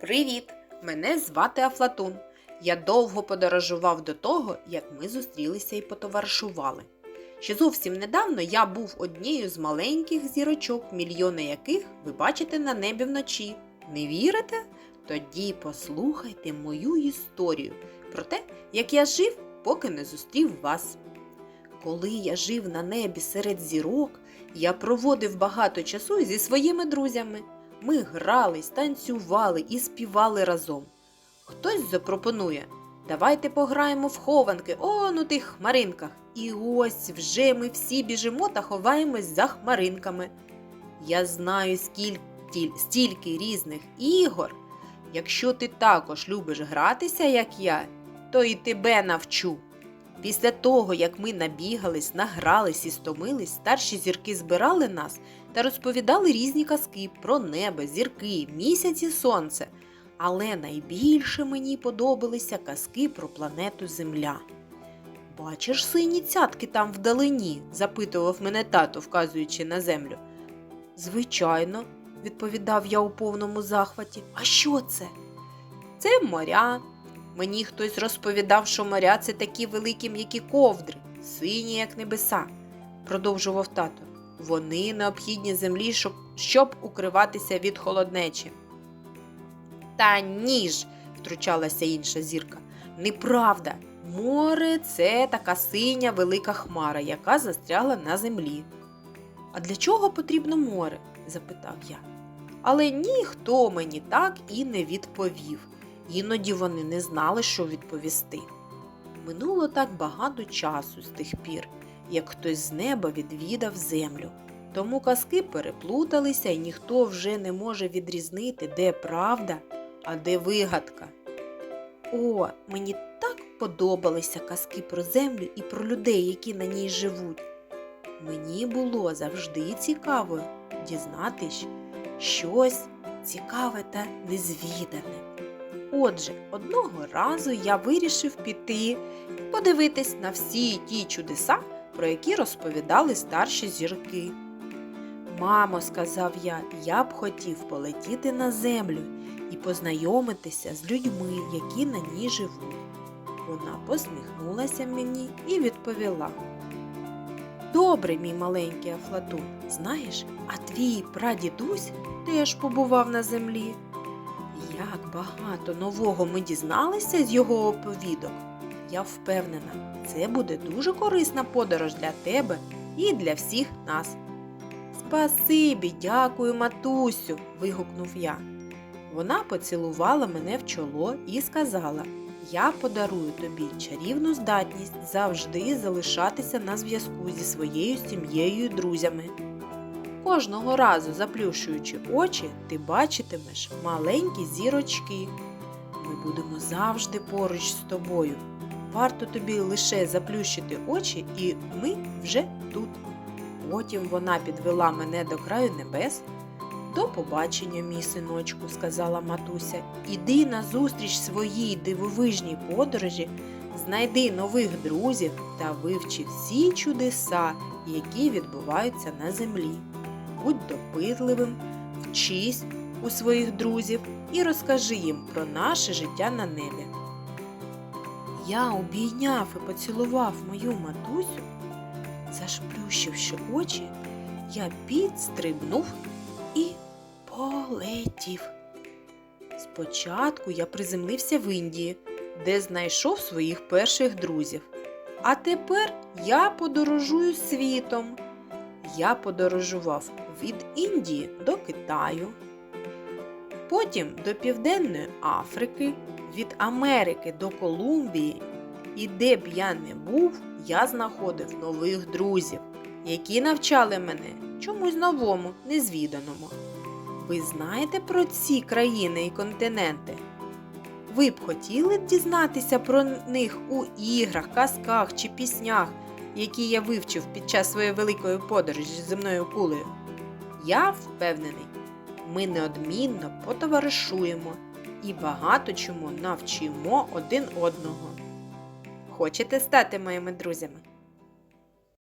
Привіт! Мене звати Афлатун. Я довго подорожував до того, як ми зустрілися і потоваришували. Ще зовсім недавно я був однією з маленьких зірочок, мільйони яких ви бачите на небі вночі. Не вірите? Тоді послухайте мою історію про те, як я жив, поки не зустрів вас. Коли я жив на небі серед зірок, я проводив багато часу зі своїми друзями. Ми грались, танцювали і співали разом. Хтось запропонує, давайте пограємо в хованки, он у тих хмаринках. І ось вже ми всі біжимо та ховаємось за хмаринками. Я знаю скільки, стільки різних ігор. Якщо ти також любиш гратися, як я, то і тебе навчу. Після того, як ми набігались, награлись і стомились, старші зірки збирали нас та розповідали різні казки про небо, зірки, місяць і сонце. Але найбільше мені подобалися казки про планету Земля. Бачиш сині цятки там вдалині? запитував мене тато, вказуючи на землю. Звичайно, відповідав я у повному захваті. А що це? Це моря. Мені хтось розповідав, що моря це такі великі м'які ковдри, сині, як небеса, продовжував тато. Вони необхідні землі, щоб, щоб укриватися від холоднечі. Та ніж, втручалася інша зірка. Неправда. Море це така синя велика хмара, яка застрягла на землі. А для чого потрібно море? запитав я. Але ніхто мені так і не відповів. Іноді вони не знали, що відповісти. Минуло так багато часу з тих пір, як хтось з неба відвідав землю. Тому казки переплуталися, і ніхто вже не може відрізнити, де правда, а де вигадка. О, мені так подобалися казки про землю і про людей, які на ній живуть. Мені було завжди цікаво дізнатись щось цікаве та незвідане. Отже, одного разу я вирішив піти подивитись на всі ті чудеса, про які розповідали старші зірки. Мамо, сказав я, я б хотів полетіти на землю і познайомитися з людьми, які на ній живуть. Вона посміхнулася мені і відповіла. Добре, мій маленький Афлатун, знаєш, а твій прадідусь теж побував на землі. Як багато нового ми дізналися з його оповідок. Я впевнена, це буде дуже корисна подорож для тебе і для всіх нас. Спасибі, дякую, матусю. вигукнув я. Вона поцілувала мене в чоло і сказала: Я подарую тобі чарівну здатність завжди залишатися на зв'язку зі своєю сім'єю і друзями. Кожного разу, заплющуючи очі, ти бачитимеш маленькі зірочки. Ми будемо завжди поруч з тобою. Варто тобі лише заплющити очі, і ми вже тут. Потім вона підвела мене до краю небес. До побачення, мій синочку, сказала матуся. Іди назустріч своїй дивовижній подорожі, знайди нових друзів та вивчи всі чудеса, які відбуваються на землі. Будь допитливим, вчись у своїх друзів і розкажи їм про наше життя на небі. Я обійняв і поцілував мою матусю. Зашплющивши очі, я підстрибнув і полетів. Спочатку я приземлився в Індії, де знайшов своїх перших друзів. А тепер я подорожую світом. Я подорожував від Індії до Китаю, потім до Південної Африки, від Америки до Колумбії. І де б я не був, я знаходив нових друзів, які навчали мене чомусь новому, незвіданому. Ви знаєте про ці країни і континенти? Ви б хотіли дізнатися про них у іграх, казках чи піснях, які я вивчив під час своєї великої подорожі земною кулею? Я впевнений, ми неодмінно потоваришуємо і багато чому навчимо один одного. Хочете стати моїми друзями?